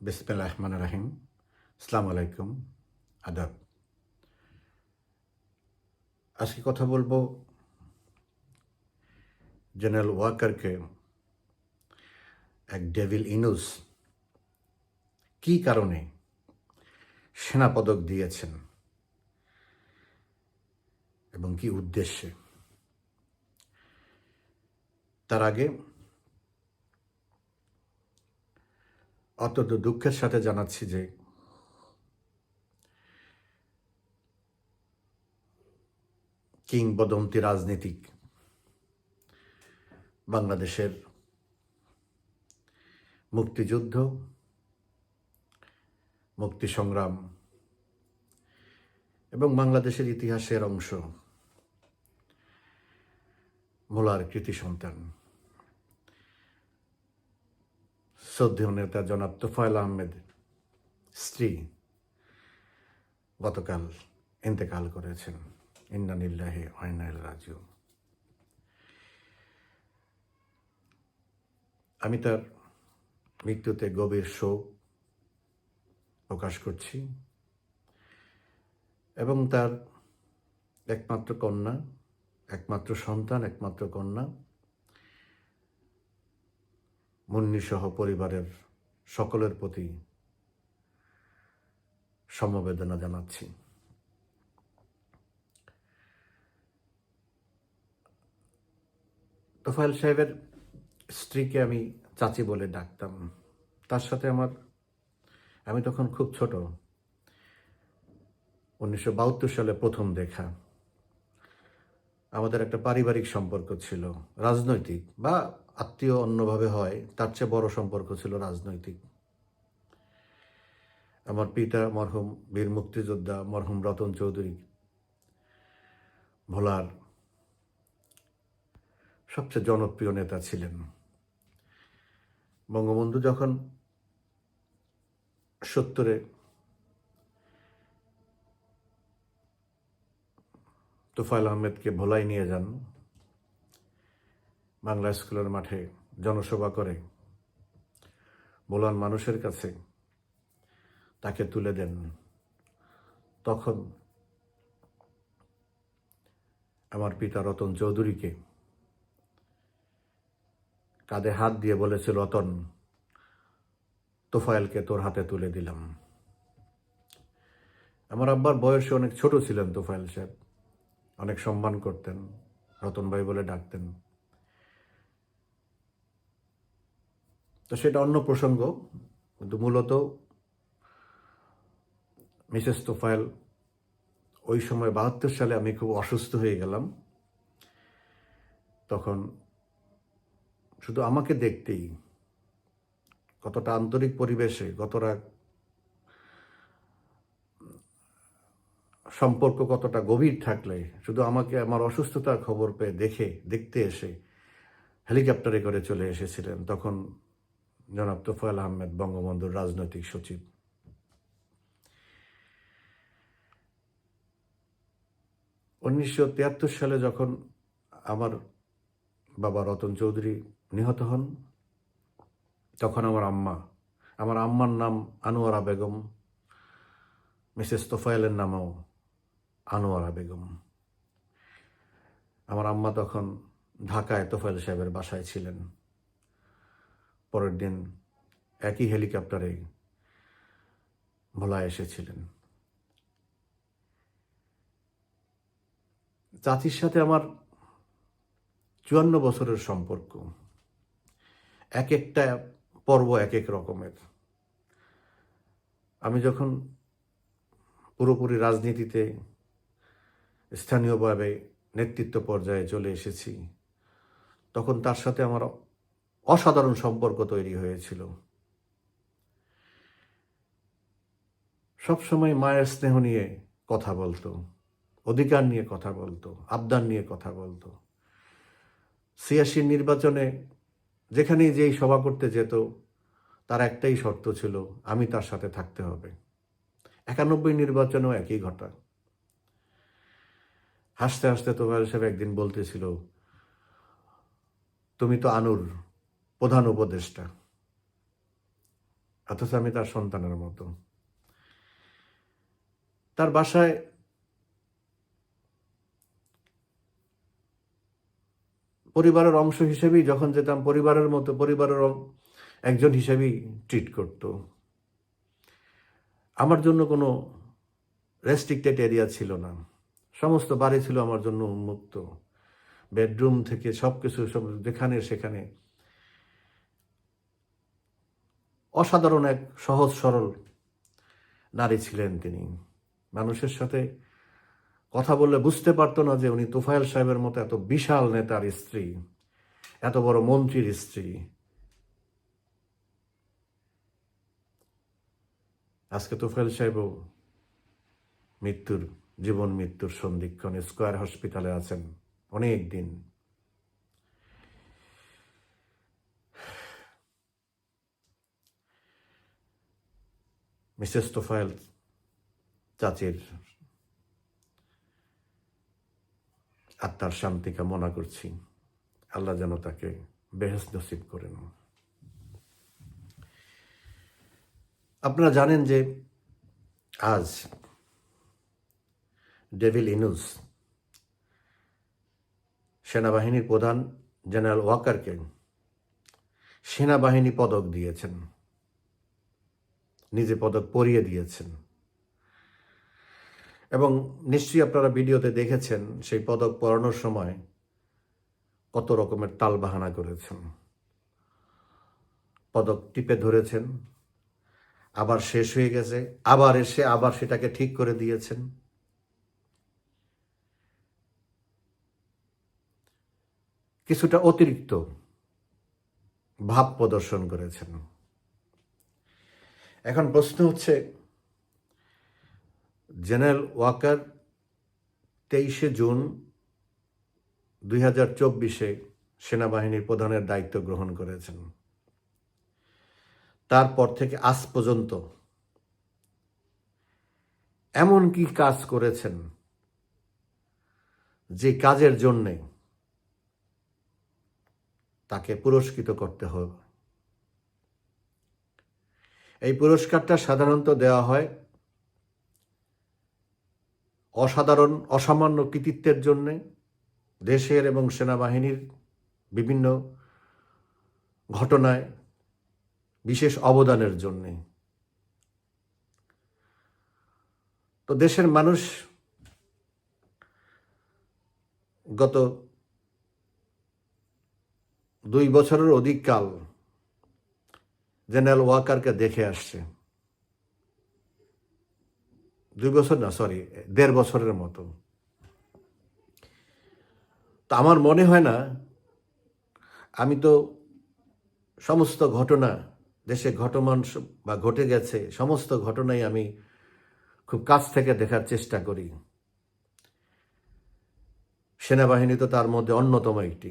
বিসমিল্লাহ রহমান রাহিম আসসালামু আলাইকুম আদাব আজকে কথা বলব জেনারেল ওয়াকারকে এক ডেভিল ইনুস কি কারণে সেনা পদক দিয়েছেন এবং কি উদ্দেশ্যে? তার আগে অত্যন্ত দুঃখের সাথে জানাচ্ছি যে কিংবদন্তি রাজনীতিক বাংলাদেশের মুক্তিযুদ্ধ মুক্তি সংগ্রাম এবং বাংলাদেশের ইতিহাসের অংশ, মোলার কৃতি সন্তান। শ্রদ্ধেয় নেতা জনাব তোফায়েল আহমেদ, স্ত্রী গতকাল ইন্তেকাল করেছেন ইন্নানিল্লাহে আইনাল রাজু আমি তার মৃত্যুতে গভীর শোক প্রকাশ করছি এবং তার একমাত্র কন্যা, একমাত্র সন্তান, একমাত্র কন্যা মুন্নি সহ পরিবারের সকলের প্রতি সমবেদনা জানাচ্ছি। তোফায়েল সাহেবের স্ত্রীকে আমি চাচি বলে ডাকতাম। তার সাথে আমার, আমি তখন খুব ছোট। উনিশশো বাহাত্তর সালে প্রথম দেখা। আমাদের একটা পারিবারিক সম্পর্ক ছিল, রাজনৈতিক বা আত্মীয় অন্যভাবে হয়, তার চেয়ে বড় সম্পর্ক ছিল রাজনৈতিক। আমার পিতা মরহুম বীর মুক্তিযোদ্ধা মরহুম রতন চৌধুরী। ভোলার সবচেয়ে জনপ্রিয় নেতা ছিলেন। বঙ্গবন্ধু যখন সত্তরে তোফায়েল আহমেদকে ভোলাই নিয়ে যান বাংলা স্কুলের মাঠে জনসভা করে। বোলান মানুষের কাছে তাকে তুলে দেন। তখন আমার পিতা রতন চৌধুরীকে কাঁধে হাত দিয়ে বলেছে রতন, তোফায়েলকে তোর হাতে তুলে দিলাম। আমার আব্বার বয়সে অনেক ছোট ছিলেন তোফায়েল সাহেব। অনেক সম্মান করতেন। রতন ভাই বলে ডাকতেন তো সেটা অন্য প্রসঙ্গ, কিন্তু মূলত মিসেস তোফায়েল ওই সময় বাহাত্তর সালে আমি খুব অসুস্থ হয়ে গেলাম। তখন শুধু আমাকে দেখতেই কতটা আন্তরিক পরিবেশে, কতটা সম্পর্ক কতটা গভীর থাকলে, শুধু আমাকে আমার অসুস্থতার খবর পেয়ে দেখে, দেখতে এসে হেলিকপ্টারে করে চলে এসেছিলেন। তখন জনাব তোফায়েল আহমেদ, বঙ্গবন্ধুর রাজনৈতিক সচিব। উনিশশো তিয়াত্তর সালে যখন আমার বাবা রতন চৌধুরী নিহত হন, তখন আমার আম্মা, আমার আম্মার নাম আনোয়ারা বেগম, মিসেস তোফায়েলের নামও আনোয়ারা বেগম। আমার আম্মা তখন ঢাকায় তোফায়েল সাহেবের বাসায় ছিলেন। পরের দিন একই হেলিকপ্টারে ভোলা এসেছিলেন। চাচির সাথে আমার চুয়ান্ন বছরের সম্পর্ক। এক একটা পর্ব এক এক রকমের। আমি যখন পুরোপুরি রাজনীতিতে স্থানীয়ভাবে নেতৃত্ব পর্যায়ে চলে এসেছি, তখন তার সাথে আমার অসাধারণ সম্পর্ক তৈরি হয়েছিল। সবসময় মায়ের স্নেহ নিয়ে কথা বলতো, অধিকার নিয়ে কথা বলতো, আবদার নিয়ে কথা বলতো। ছিয়াশির নির্বাচনে যেখানেই যেই সভা করতে যেত, তার একটাই শর্ত ছিল, আমি তার সাথে থাকতে হবে। একানব্বই নির্বাচনেও একই ঘটা হাসতে হাসতে তোমার সাহেব একদিন বলতেছিল, তুমি তো আনুর প্রধান উপদেষ্টা। অথচ আমি তার সন্তানের মতো। তার বাসায় পরিবারের অংশ হিসেবেই যখন যেতাম, পরিবারের মতো, পরিবারের একজন হিসেবেই ট্রিট করত। আমার জন্য কোনো রেস্ট্রিক্টেড এরিয়া ছিল না। সমস্ত বাড়ি ছিল আমার জন্য উন্মুক্ত। বেডরুম থেকে সব কিছু সব যেখানে সেখানে অসাধারণ এক সহজ সরল নারী ছিলেন তিনি। মানুষের সাথে কথা বললে বুঝতে পারতো না যে উনি তোফায়েল সাহেবের মতো এত বিশাল নেতার স্ত্রী, এত বড় মন্ত্রীর স্ত্রী। আজকে তোফায়েল সাহেবও মৃত্যুর, জীবন মৃত্যুর সন্ধিক্ষণ স্কোয়ার হসপিটালে আছেন অনেক দিন। মিসেস তোফায়েল চাচির আত্মার শান্তি কামনা করছি। আল্লাহ যেন তাকে বেহেস নসিব করেন। আপনারা জানেন যে আজ ডেভিল ইনুস সেনাবাহিনীর প্রধান জেনারেল ওয়াকারকে সেনাবাহিনী পদক দিয়েছেন। নিজে পদক পরিয়ে দিয়েছেন। এবং নিশ্চয়ই আপনারা ভিডিওতে দেখেছেন সেই পদক পরানোর সময় কত রকমের তালবাহানা করেছেন। পদক টিপে ধরেছেন, আবার শেষ হয়ে গেছে, আবার এসে আবার সেটাকে ঠিক করে দিয়েছেন। কিছুটা অতিরিক্ত ভাব প্রদর্শন করেছেন। এখন প্রশ্ন হচ্ছে, জেনারেল ওয়াকার তেইশে জুন দুই হাজার চব্বিশে সেনাবাহিনীর প্রধানের দায়িত্ব গ্রহণ করেছেন। তারপর থেকে আজ পর্যন্ত এমন কি কাজ করেছেন যে কাজের জন্যে তাকে পুরস্কৃত করতে হবে? এই পুরস্কারটা সাধারণত দেওয়া হয় অসাধারণ, অসামান্য কৃতিত্বের জন্যে দেশের এবং সেনাবাহিনীর বিভিন্ন ঘটনায় বিশেষ অবদানের জন্যে। তো দেশের মানুষ গত দুই বছরের অধিক কাল জেনারেল ওয়াকারকে দেখে আসছে। দুই বছর না সরি দেড় বছরের মতো। তা আমার মনে হয় না, আমি তো সমস্ত ঘটনা, দেশে ঘটমান বা ঘটে গেছে, সমস্ত ঘটনাই আমি খুব কাছ থেকে দেখার চেষ্টা করি। সেনাবাহিনী তো তার মধ্যে অন্যতম একটি।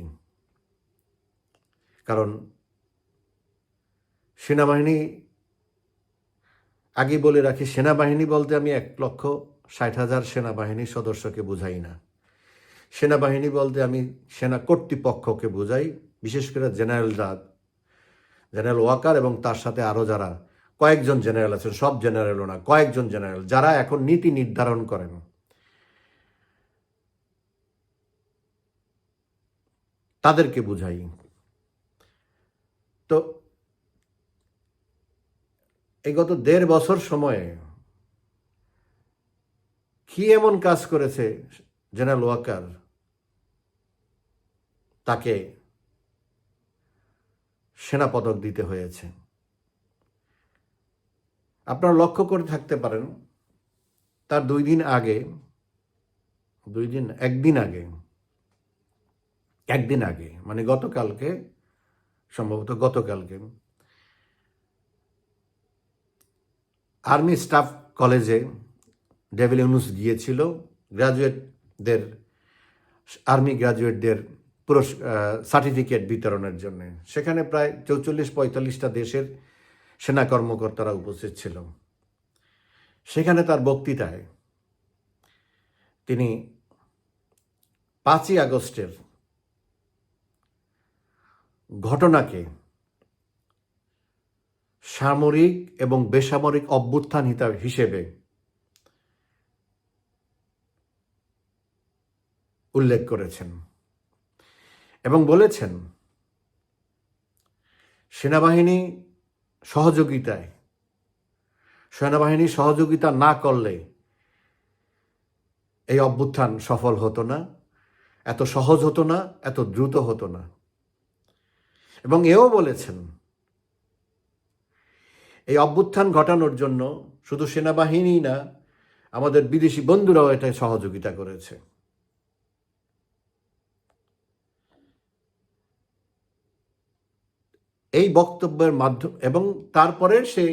কারণ সেনাবাহিনী আগে বলে রাখি, সেনাবাহিনী বলতে আমি এক লক্ষ ষাট হাজার সেনাবাহিনীর সদস্যকে বুঝাই না। সেনাবাহিনী বলতে আমি সেনা কর্তৃপক্ষকে বুঝাই, বিশেষ করে জেনারেল জেনারেলরা জেনারেল ওয়াকার এবং তার সাথে আরও যারা, কয়েকজন জেনারেল আছেন, সব জেনারেলও না, কয়েকজন জেনারেল, যারা এখন নীতি নির্ধারণ করেন। তাদেরকে বুঝাই। তো এই গত দেড় বছর সময়ে কি এমন কাজ করেছে জেনারেল ওয়াকার? তাকে সেনা পদক দিতে হয়েছে। আপনারা লক্ষ্য করে থাকতে পারেন, তার দুই দিন আগে, দুই দিন, একদিন আগে একদিন আগে মানে গতকালকে, সম্ভবত গতকালকে আর্মি স্টাফ কলেজে ডেভিল ইউনুস গিয়েছিল। গ্রাজুয়েটদের, আর্মি গ্রাজুয়েটদের পুরস সার্টিফিকেট বিতরণের জন্য। সেখানে প্রায় চৌচল্লিশ, পঁয়তাল্লিশটা দেশের সেনা কর্মকর্তারা উপস্থিত ছিল। সেখানে তার বক্তৃতায় তিনি পাঁচই আগস্টের ঘটনাকে সামরিক এবং বেসামরিক অভ্যুত্থান হিসেবে উল্লেখ করেছেন এবং বলেছেন, সেনাবাহিনী সহযোগিতায়, সেনাবাহিনী সহযোগিতা না করলে এই অভ্যুত্থান সফল হতো না, এত সহজ হতো না, এত দ্রুত হতো না। এবং এও বলেছেন এই অভ্যুত্থান ঘটানোর জন্য শুধু সেনাবাহিনী না, আমাদের বিদেশি বন্ধুরাও এটা সহযোগিতা করেছে। এই বক্তব্যের মাধ্যম, এবং তারপরে সে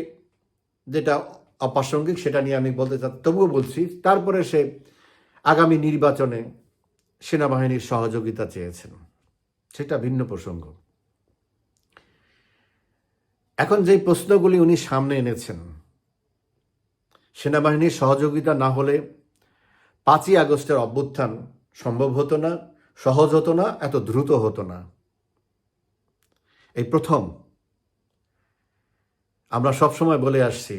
যেটা অপ্রাসঙ্গিক সেটা নিয়ে আমি বলতে চাই তবুও বলছি, তারপরে সে আগামী নির্বাচনে সেনাবাহিনীর সহযোগিতা চেয়েছেন। সেটা ভিন্ন প্রসঙ্গ। এখন যেই প্রশ্নগুলি উনি সামনে এনেছেন, সেনাবাহিনীর সহযোগিতা না হলে পাঁচই আগস্টের অভ্যুত্থান সম্ভব হতো না, সহজ হতো না, এত দ্রুত হতো না। এই প্রথম আমরা সবসময় বলে আসছি,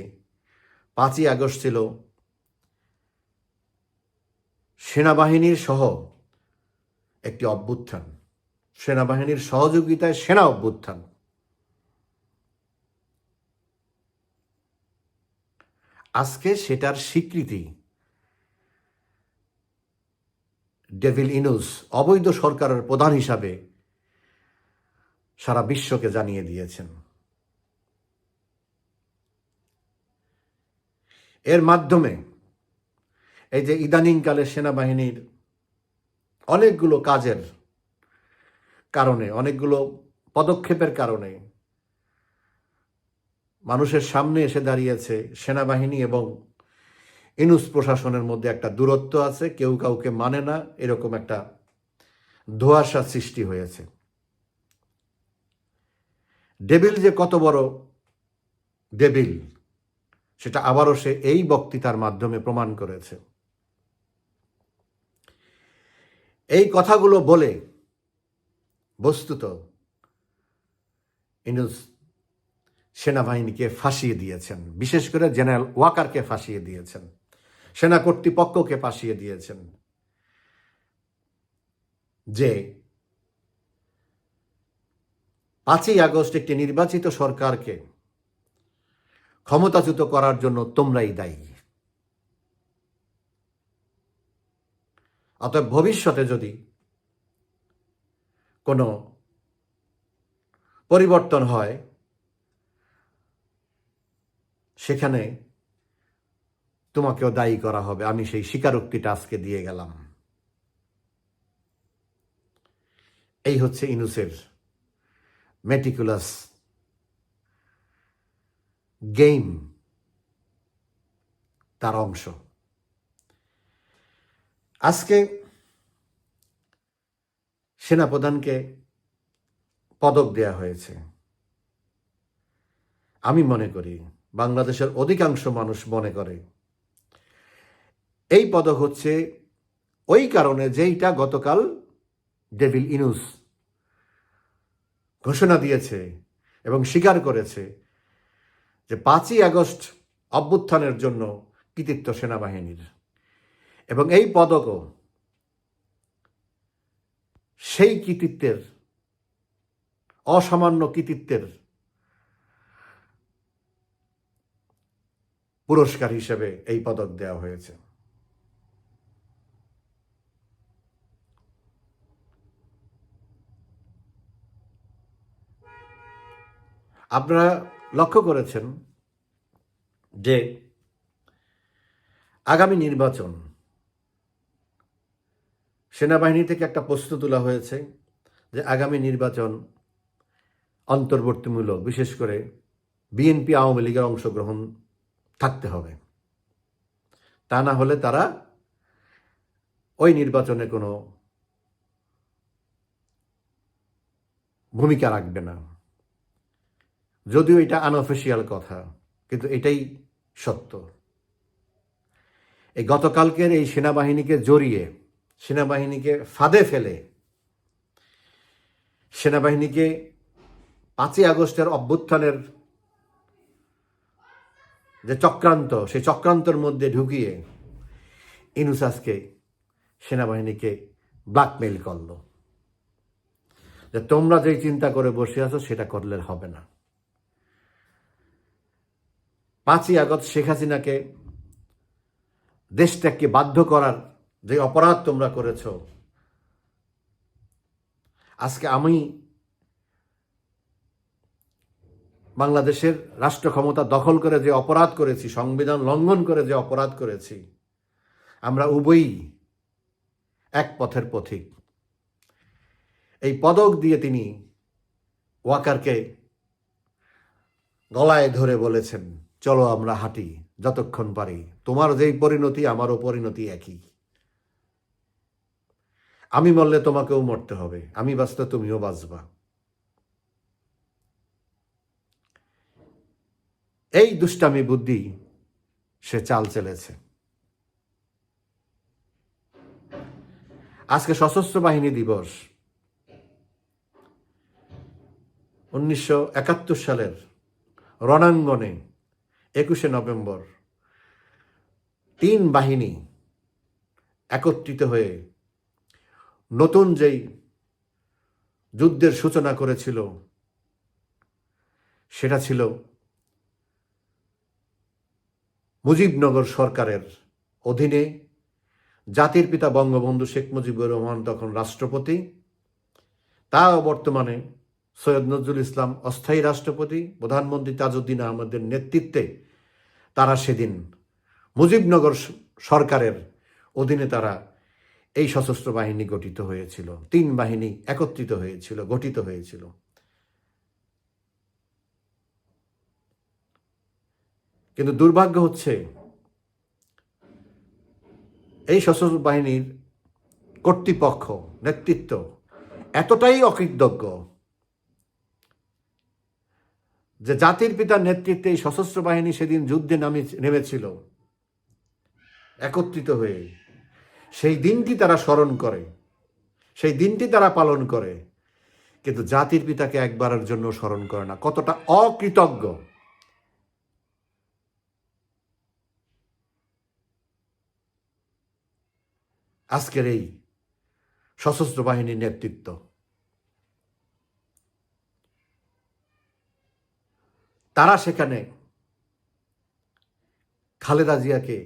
পাঁচই আগস্ট ছিল সেনাবাহিনীর সহ একটি অভ্যুত্থান, সেনাবাহিনীর সহযোগিতায় সেনা অভ্যুত্থান। আজকে সেটার স্বীকৃতি ডেভিল ইনুস অবৈধ সরকারের প্রধান হিসাবে সারা বিশ্বকে জানিয়ে দিয়েছেন। এর মাধ্যমে এই যে ইদানিংকালে সেনাবাহিনীর অনেকগুলো কাজের কারণে, অনেকগুলো পদক্ষেপের কারণে মানুষের সামনে এসে দাঁড়িয়েছে সেনাবাহিনী এবং ইনুস প্রশাসনের মধ্যে একটা দূরত্ব আছে, কেউ কাউকে মানে না, এরকম একটা ধোঁয়াশা সৃষ্টি হয়েছে। ডেবিল যে কত বড় ডেবিল সেটা আবারও সে এই বক্তৃতার মাধ্যমে প্রমাণ করেছে। এই কথাগুলো বলে বস্তুত ইনুস সেনাবাহিনীকে ফাঁসিয়ে দিয়েছেন। বিশেষ করে জেনারেল ওয়াকারকে ফাঁসিয়ে দিয়েছেন। সেনা কর্তৃপক্ষকে ফাঁসিয়ে দিয়েছেন। যে পাঁচই আগস্ট একটি নির্বাচিত সরকারকে ক্ষমতাচ্যুত করার জন্য তোমরাই দায়ী। অতএব ভবিষ্যতে যদি কোনো পরিবর্তন হয় সেখানে তোমাকেও দায়ী করা হবে। আমি সেই স্বীকারোক্তিটা আজকে দিয়ে গেলাম। এই হচ্ছে ইনুসের মেটিকুলাস গেম তার অংশ। আজকে সেনাপ্রধানকে পদক দেয়া হয়েছে। আমি মনে করি বাংলাদেশের অধিকাংশ মানুষ মনে করে। এই পদক হচ্ছে ওই কারণে যেইটা গতকাল ডেভিল ইনুস ঘোষণা দিয়েছে এবং স্বীকার করেছে যে পাঁচই আগস্ট অভ্যুত্থানের জন্য কৃতিত্ব সেনাবাহিনীর। এবং এই পদকও সেই কৃতিত্বের, অসামান্য কৃতিত্বের পুরস্কার হিসেবে এই পদক দেওয়া হয়েছে। আপনারা লক্ষ্য করেছেন যে আগামী নির্বাচন সেনাবাহিনী থেকে একটা প্রশ্ন তোলা হয়েছে যে আগামী নির্বাচন অন্তর্বর্তীমূলক, বিশেষ করে বিএনপি আওয়ামী লীগের অংশগ্রহণ থাকতে হবে। তা না হলে তারা ওই নির্বাচনে কোনো ভূমিকা রাখবে না। যদিও এটা আনঅফিসিয়াল কথা, কিন্তু এটাই সত্য। এই গতকালকের এই সেনাবাহিনীকে জড়িয়ে, সেনাবাহিনীকে ফাঁদে ফেলে, সেনাবাহিনীকে পাঁচই আগস্টের অভ্যুত্থানের যে চক্রান্ত, সেই চক্রান্তর মধ্যে ঢুকিয়ে ইনুসাসকে সেনাবাহিনীকে ব্ল্যাকমেইল করল। যে তোমরা যেই চিন্তা করে বসে আছো, সেটা করলে হবে না। পাঁচই আগস্ট শেখ হাসিনাকে দেশটাকে বাধ্য করার যে অপরাধ তোমরা করেছ, আজকে আমি বাংলাদেশের রাষ্ট্র ক্ষমতা দখল করে যে অপরাধ করেছি, সংবিধান লঙ্ঘন করে যে অপরাধ করেছি, আমরা উভয়ই এক পথের পথিক। এই পদক দিয়ে তিনি ওয়াকারকে গলায় ধরে বলেছেন, চলো আমরা হাঁটি যতক্ষণ পারি। তোমার যেই পরিণতি, আমারও পরিণতি একই। আমি মরলে তোমাকেও মরতে হবে। আমি বাঁচতে তুমিও বাঁচবা। এই দুষ্টামি বুদ্ধি সে চাল চেলেছে। আজকে সশস্ত্র বাহিনী দিবস। উনিশশো একাত্তর সালের রণাঙ্গনে একুশে নভেম্বর তিন বাহিনী একত্রিত হয়ে নতুন যেই যুদ্ধের সূচনা করেছিল, সেটা ছিল মুজিবনগর সরকারের অধীনে জাতির পিতা বঙ্গবন্ধু শেখ মুজিবুর রহমান তখন রাষ্ট্রপতি, তাও বর্তমানে সৈয়দ নজরুল ইসলাম অস্থায়ী রাষ্ট্রপতি, প্রধানমন্ত্রী তাজউদ্দিন আহমদের নেতৃত্বে তারা সেদিন মুজিবনগর সরকারের অধীনে তারা এই সশস্ত্র বাহিনী গঠিত হয়েছিল। তিন বাহিনী একত্রিত হয়েছিল, গঠিত হয়েছিল। কিন্তু দুর্ভাগ্য হচ্ছে, এই সশস্ত্র বাহিনীর কর্তৃপক্ষ, নেতৃত্ব এতটাই অকৃতজ্ঞ যে জাতির পিতার নেতৃত্বে এই সশস্ত্র বাহিনী সেদিন যুদ্ধে নামে, নেমেছিল, একত্রিত হয়ে। সেই দিনটি তারা স্মরণ করে, সেই দিনটি তারা পালন করে, কিন্তু জাতির পিতাকে একবারের জন্য স্মরণ করে না। কতটা অকৃতজ্ঞ আজকের এই সশস্ত্র বাহিনীর নেতৃত্ব। তারা সেখানে খালেদা জিয়াকে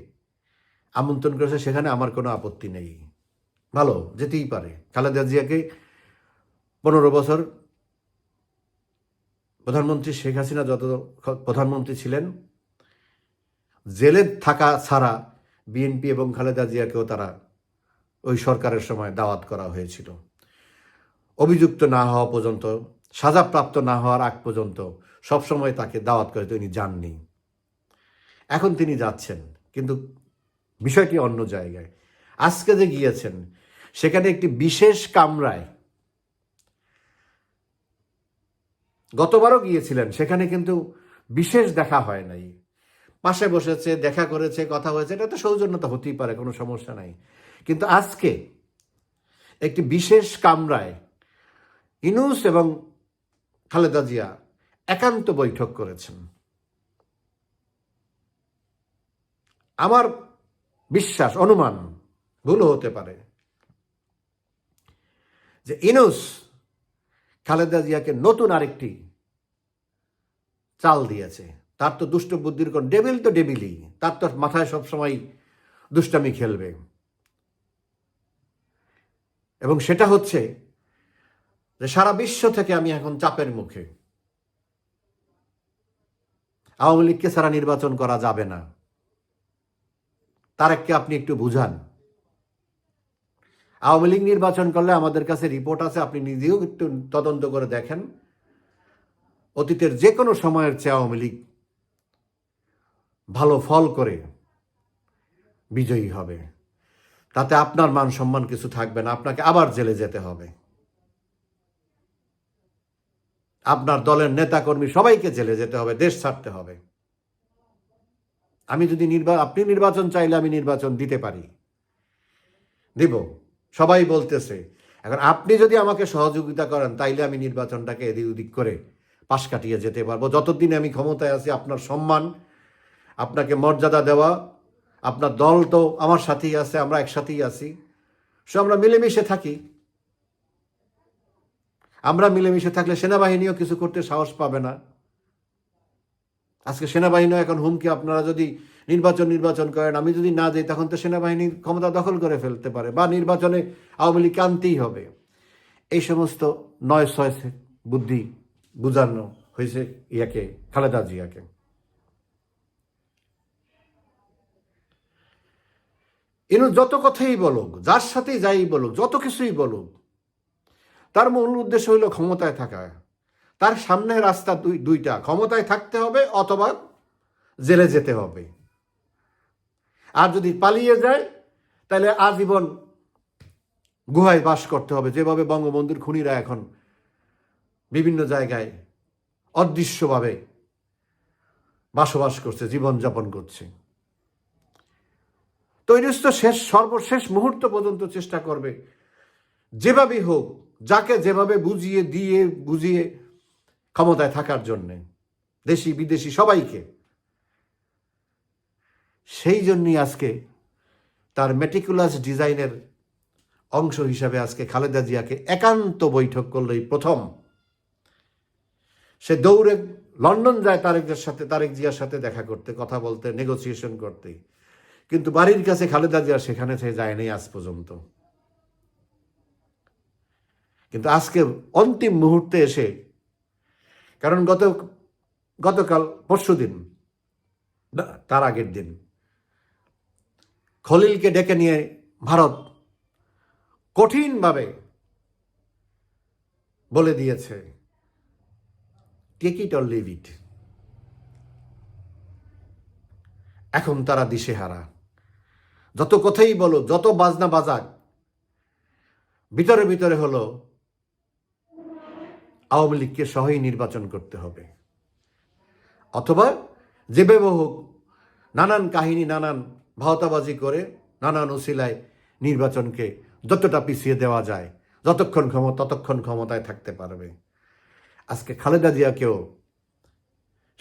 আমন্ত্রণ করেছে, সেখানে আমার কোনো আপত্তি নেই। ভালো, যেতেই পারে। খালেদা জিয়াকে পনেরো বছর প্রধানমন্ত্রী শেখ হাসিনা যত প্রধানমন্ত্রী ছিলেন, জেলে থাকা ছাড়া বিএনপি এবং খালেদা জিয়াকেও তারা ওই সরকারের সময় দাওয়াত করা হয়েছিল। অভিযুক্ত না হওয়া পর্যন্ত, সাজাপ্রাপ্ত না হওয়ার আগ পর্যন্ত সবসময় তাকে দাওয়াত করে তিনি যাননি। এখন তিনি যাচ্ছেন, কিন্তু বিষয়টি অন্য জায়গায়। আজকে যে গিয়েছেন, সেখানে একটি বিশেষ কামরায় গতবারও গিয়েছিলেন, সেখানে কিন্তু বিশেষ দেখা হয় নাই। পাশে বসেছে, দেখা করেছে, কথা হয়েছে, এটা তো সৌজন্যতা হতেই পারে, কোনো সমস্যা নাই। কিন্তু আজকে একটি বিশেষ কামরায় ইনুস এবং খালেদা জিয়া একান্ত বৈঠক করেছেন। আমার বিশ্বাস, অনুমান ভুল হতে পারে যে ইনুস খালেদা জিয়াকে নতুন আরেকটি চাল দিয়েছে। তার তো দুষ্ট বুদ্ধির কোন ডেবিল তো ডেবিলই, তার তো মাথায় সবসময় দুষ্টামি খেলবে। এবং সেটা হচ্ছে যে সারা বিশ্ব থেকে আমি এখন চাপের মুখে। আওয়ামী লীগকে ছাড়া নির্বাচন করা যাবে না। তারেককে আপনি একটু বুঝান। আওয়ামী লীগ নির্বাচন করলে আমাদের কাছে রিপোর্ট আছে, আপনি নিজেও একটু তদন্ত করে দেখেন। অতীতের যে কোনো সময়ের চেয়ে আওয়ামী লীগ ভালো ফল করে বিজয়ী হবে। তাতে আপনার মান সম্মান কিছু থাকবে না, আপনাকে আবার জেলে যেতে হবে। আপনার দলের নেতাকর্মী সবাইকে জেলে যেতে হবে, দেশ ছাড়তে হবে। আমি যদি নির্বা, আপনি নির্বাচন চাইলে আমি নির্বাচন দিতে পারি। দিব, সবাই বলতেছে। এখন আপনি যদি আমাকে সহযোগিতা করেন, তাইলে আমি নির্বাচনটাকে এদিক ওদিক করে পাশ কাটিয়ে যেতে পারব। যতদিন আমি ক্ষমতায় আছি, আপনার সম্মান, আপনাকে মর্যাদা দেওয়া আপনার দল তো আমার সাথেই আছে, আমরা একসাথেই আছি। সো আমরা মিলেমিশে থাকি। আমরা মিলেমিশে থাকলে সেনাবাহিনীও কিছু করতে সাহস পাবে না। আজকে সেনাবাহিনীও এখন হুমকি, আপনারা যদি নির্বাচন নির্বাচন করেন, আমি যদি না যাই, তখন তো সেনাবাহিনীর ক্ষমতা দখল করে ফেলতে পারে বা নির্বাচনে আওয়ামী লীগকে আনতেই হবে। এই সমস্ত নয় ছয় বুদ্ধি বুঝানো হয়েছে ইয়াকে, খালেদা জিয়াকে। ইনু যত কথাই বলুক, যার সাথেই যাই বলুক, যত কিছুই বলুক, তার মূল উদ্দেশ্য হইল ক্ষমতায় থাকা। তার সামনে রাস্তা দুই, দুইটা, ক্ষমতায় থাকতে হবে অথবা জেলে যেতে হবে। আর যদি পালিয়ে যায়, তাহলে আজীবন গুহায় বাস করতে হবে। যেভাবে বঙ্গবন্ধুর খুনিরা এখন বিভিন্ন জায়গায় অদৃশ্যভাবে বসবাস করছে, জীবনযাপন করছে। তো এই তো শেষ, সর্বশেষ মুহূর্ত পর্যন্ত চেষ্টা করবে। যেভাবেই হোক, যাকে যেভাবে বুঝিয়ে, দিয়ে বুঝিয়ে ক্ষমতায় থাকার জন্যে, দেশি, বিদেশি সবাইকে, সেই জন্যই আজকে তার মেটিকুলাস ডিজাইনের অংশ হিসাবে আজকে খালেদা জিয়াকে একান্ত বৈঠক করল এই প্রথম। সে দৌড়ে লন্ডন যায় তারেকের সাথে, তারেক জিয়ার সাথে দেখা করতে, কথা বলতে নেগোসিয়েশন করতে। কিন্তু বাড়ির কাছে খালেদা জিয়া সেখানে সে যায়নি আজ পর্যন্ত। কিন্তু আজকে অন্তিম মুহূর্তে এসে, কারণ গত, গতকাল পরশু দিন তার আগের দিন, খলিলকে ডেকে নিয়ে ভারত কঠিনভাবে বলে দিয়েছে take it or leave it এখন তারা দিশেহারা। যত কথাই বলো, যত বাজনা বাজাক, ভিতরে ভিতরে হলো আওয়ামী লীগকে সহই নির্বাচন করতে হবে। অথবা যেভাবে হোক, নানান কাহিনী, নানান ভাওতাবাজি করে, নানান ওসিলায় নির্বাচনকে যতটা পিছিয়ে দেওয়া যায়, যতক্ষণ ক্ষমতা ততক্ষণ ক্ষমতায় থাকতে পারবে। আজকে খালেদা জিয়াকেও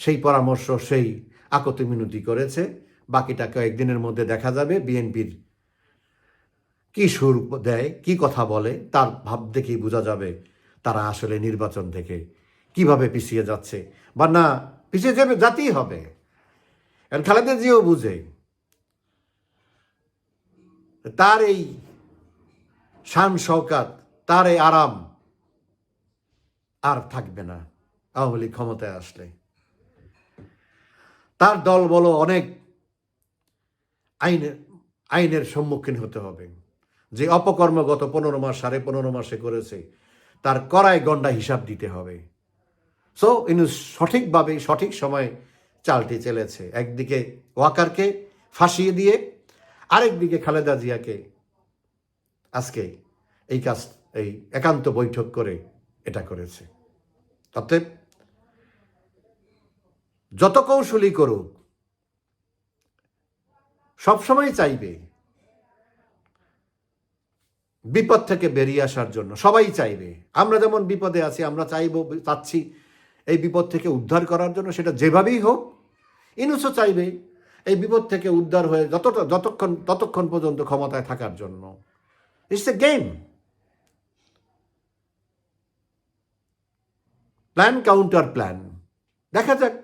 সেই পরামর্শ, সেই আকতি মিনতি করেছে। বাকিটা কয়েকদিনের মধ্যে দেখা যাবে, বিএনপির কি সুর দেয়, কি কথা বলে, তার ভাব দেখেই বোঝা যাবে তারা আসলে নির্বাচন থেকে কীভাবে পিছিয়ে যাচ্ছে। বা না, পিছিয়ে যাবে, যাতেই হবে। কারণ খালেদা জিও বুঝে। তার এই শান শওকাত, তার এই আরাম আর থাকবে না, আওয়ামী লীগ ক্ষমতায় আসলে। তার দল বলো, অনেক আইনের আইনের সম্মুখীন হতে হবে। যে অপকর্ম গত পনেরো মাস, সাড়ে পনেরো মাসে করেছে, তার করায় গন্ডা হিসাব দিতে হবে। সো ইনু সঠিকভাবে, সঠিক সময়ে চালটি চলেছে। একদিকে ওয়াকারকে ফাঁসিয়ে দিয়ে, আরেকদিকে খালেদা জিয়াকে আজকে এই কাজ, এই একান্ত বৈঠক করে এটা করেছে। অতএব, যত কৌশলী করুক সবসময় চাইবে বিপদ থেকে বেরিয়ে আসার জন্য, সবাই চাইবে। আমরা যেমন বিপদে আছি, আমরা চাইব, চাচ্ছি এই বিপদ থেকে উদ্ধার করার জন্য, সেটা যেভাবেই হোক, ইনুসও চাইবে এই বিপদ থেকে উদ্ধার হয়ে যতটা, যতক্ষণ, ততক্ষণ পর্যন্ত ক্ষমতায় থাকার জন্য। It's a game plan counter plan দেখা যাক।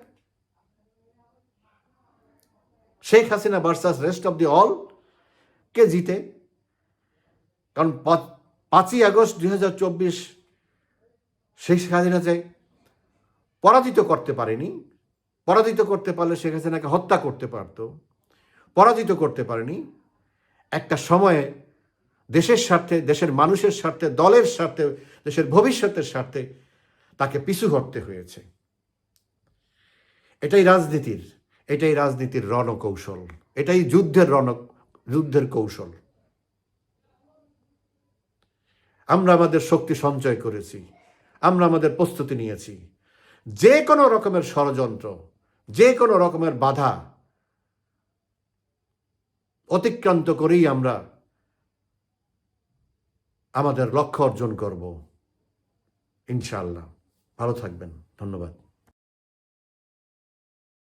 Sheikh Hasina versus rest of the all কে জিতে? কারণ পাঁচই আগস্ট দুই হাজার চব্বিশ শেখ হাসিনাকে পরাজিত করতে পারেনি, পরাজিত করতে পারলে শেখ হাসিনাকে হত্যা করতে পারত, পরাজিত করতে পারেনি, একটা সময়ে দেশের স্বার্থে, দেশের মানুষের স্বার্থে, দলের স্বার্থে, দেশের ভবিষ্যতের স্বার্থে তাকে পিছু হটতে হয়েছে। এটাই রাজনীতির এটাই রাজনীতির রণকৌশল, এটাই যুদ্ধের রণ, যুদ্ধের কৌশল। আমরা আমাদের শক্তি সঞ্চয় করেছি, আমরা আমাদের প্রস্তুতি নিয়েছি। যে কোনো রকমের ষড়যন্ত্র, যে কোনো রকমের বাধা অতিক্রান্ত করেই আমরা আমাদের লক্ষ্য অর্জন করব, ইনশাআল্লাহ। ভালো থাকবেন, ধন্যবাদ।